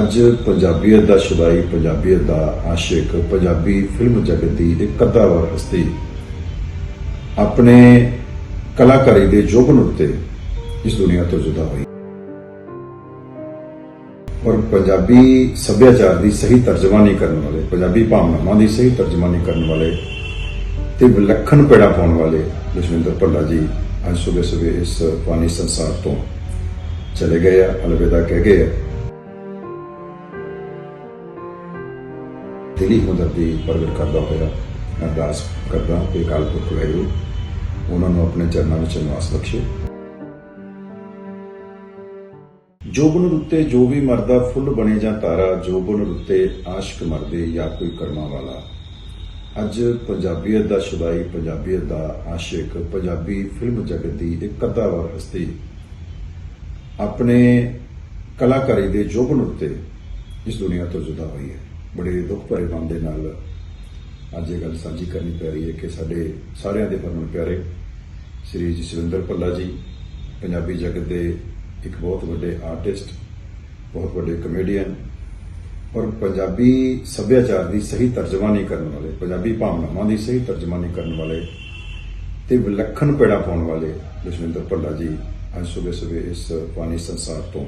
ਅੱਜ ਪੰਜਾਬੀਅਤ ਦਾ ਸ਼ੁਦਾਈ, ਪੰਜਾਬੀਅਤ ਦਾ ਆਸ਼ਿਕ, ਪੰਜਾਬੀ ਫਿਲਮ ਜਗਤ ਦੀ ਇੱਕ ਕੱਦਾਵਰ ਹਸਤੀ। ਆਪਣੇ ਕਲਾਕਾਰੀ ਦੇ ਜੋਬਨ ਉੱਤੇ ਇਸ ਦੁਨੀਆ ਤੋਂ ਜੁਦਾ ਹੋਈ। ਔਰ ਪੰਜਾਬੀ ਸੱਭਿਆਚਾਰ ਦੀ ਸਹੀ ਤਰਜਮਾਨੀ ਕਰਨ ਵਾਲੇ, ਪੰਜਾਬੀ ਭਾਵਨਾਵਾਂ ਦੀ ਸਹੀ ਤਰਜਮਾਨੀ ਕਰਨ ਵਾਲੇ ਤੇ ਵਿਲੱਖਣ ਪੇੜਾ ਪਾਉਣ ਵਾਲੇ ਲਖਵਿੰਦਰ ਭੱਲਾ ਜੀ ਅੱਜ ਸਵੇਰੇ ਸਵੇਰੇ ਇਸ ਪਾਣੀ ਸੰਸਾਰ ਤੋਂ ਚਲੇ ਗਏ ਆ, ਅਲਵਿਦਾ ਕਹਿ ਗਏ ਆ। ਦਿਲੀ ਹਮਦਰਦੀ ਪ੍ਰਗਟ ਕਰਦਾ ਹੋਇਆ, ਮੈਂ ਅਰਦਾਸ ਕਰਦਾ ਕਿ ਅਕਾਲ ਪੁਰਖ ਵਾਹਿਗੁਰੂ, ਉਹਨਾਂ ਨੂੰ ਆਪਣੇ ਚਰਨਾਂ ਵਿੱਚ ਨਿਵਾਸ ਬਖਸ਼ੇ। ਜੋਬਨ ਰੁੱਤੇ ਜੋ ਵੀ ਮਰਦਾ ਫੁੱਲ ਬਣੇ ਜਾਂ ਤਾਰਾ ਜੋਬਨ ਰੁੱਤੇ ਆਸ਼ਕ ਮਰਦੇ ਜਾਂ ਕੋਈ ਕਰਮਾਂ ਵਾਲਾ। ਅੱਜ ਪੰਜਾਬੀਅਤ ਦਾ ਸ਼ੁਦਾਈ, ਪੰਜਾਬੀਅਤ ਦਾ ਆਸ਼ਿਕ, ਪੰਜਾਬੀ ਫਿਲਮ ਜਗਤ ਦੀ ਇੱਕ ਕੱਦਾਵਰ ਹਸਤੀ। ਆਪਣੇ ਕਲਾਕਾਰੀ ਦੇ ਜੋਬਨ ਉੱਤੇ ਇਸ ਦੁਨੀਆ ਤੋਂ ਜੁਦਾ ਹੋਈ ਹੈ। ਬੜੇ ਦੁੱਖ ਭਰੇ ਮਨ ਦੇ ਨਾਲ ਅੱਜ ਇਹ ਗੱਲ ਸਾਂਝੀ ਕਰਨੀ ਪੈ ਰਹੀ ਹੈ ਕਿ ਸਾਡੇ ਸਾਰਿਆਂ ਦੇ ਹਰਮਨ ਪਿਆਰੇ ਸ੍ਰੀ ਜਸਵਿੰਦਰ ਭੱਲਾ ਜੀ, ਪੰਜਾਬੀ ਜਗਤ ਦੇ ਇੱਕ ਬਹੁਤ ਵੱਡੇ ਆਰਟਿਸਟ, ਬਹੁਤ ਵੱਡੇ ਕਮੇਡੀਅਨ ਔਰ ਪੰਜਾਬੀ ਸੱਭਿਆਚਾਰ ਦੀ ਸਹੀ ਤਰਜਮਾਨੀ ਕਰਨ ਵਾਲੇ, ਪੰਜਾਬੀ ਭਾਵਨਾਵਾਂ ਦੀ ਸਹੀ ਤਰਜਮਾਨੀ ਕਰਨ ਵਾਲੇ ਤੇ ਵਿਲੱਖਣ ਪੇੜਾ ਪਾਉਣ ਵਾਲੇ ਜਸਵਿੰਦਰ ਭੱਲਾ ਜੀ ਅੱਜ ਸਵੇਰੇ ਸਵੇਰੇ ਇਸ ਪਾਣੀ ਸੰਸਾਰ ਤੋਂ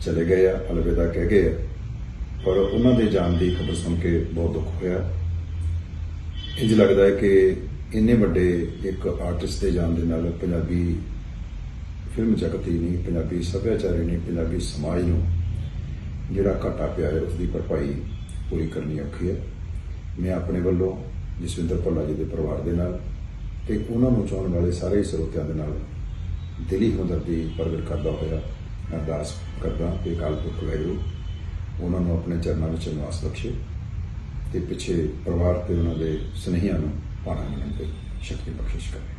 ਚਲੇ ਗਏ ਆ, ਅਲਵਿਦਾ ਕਹਿ ਗਏ ਆ। ਪਰ ਉਹਨਾਂ ਦੇ ਜਾਣ ਦੀ ਖਬਰ ਸੁਣ ਕੇ ਬਹੁਤ ਦੁੱਖ ਹੋਇਆ। ਇੰਜ ਲੱਗਦਾ ਹੈ ਕਿ ਇੰਨੇ ਵੱਡੇ ਇੱਕ ਆਰਟਿਸਟ ਦੇ ਜਾਣ ਦੇ ਨਾਲ ਪੰਜਾਬੀ ਫਿਲਮ ਜਗਤ ਹੀ ਨਹੀਂ, ਪੰਜਾਬੀ ਸੱਭਿਆਚਾਰ ਹੀ ਨਹੀਂ, ਪੰਜਾਬੀ ਸਮਾਜ ਨੂੰ ਜਿਹੜਾ ਘਾਟਾ ਪਿਆ ਹੈ ਉਸ ਦੀ ਭਰਪਾਈ ਪੂਰੀ ਕਰਨੀ ਔਖੀ ਹੈ। ਮੈਂ ਆਪਣੇ ਵੱਲੋਂ ਜਸਵਿੰਦਰ ਭੱਲਾ ਜੀ ਦੇ ਪਰਿਵਾਰ ਦੇ ਨਾਲ ਤੇ ਉਹਨਾਂ ਨੂੰ ਚਾਹਣ ਵਾਲੇ ਸਾਰੇ ਸਰੋਤਿਆਂ ਦੇ ਨਾਲ ਦਿਲੀ ਹਮਦਰਦੀ ਪ੍ਰਗਟ ਕਰਦਾ ਹੋਇਆ ਮੈਂ ਅਰਦਾਸ ਕਰਦਾ ਕਿ ਅਕਾਲ ਪੁਰਖ ਵਾਹਿਗੁਰੂ ਉਹਨਾਂ ਨੂੰ ਆਪਣੇ ਚਰਨਾਂ ਵਿੱਚ ਨਿਵਾਸ ਬਖਸ਼ੇ ਤੇ ਪਿੱਛੇ ਪਰਿਵਾਰ ਤੇ ਉਹਨਾਂ ਦੇ ਸਨੇਹੀਆਂ ਨੂੰ ਪਾਣਾ ਮੰਨਣ ਤੇ ਸ਼ਕਤੀ ਬਖਸ਼ਿਸ਼ ਕਰੇ।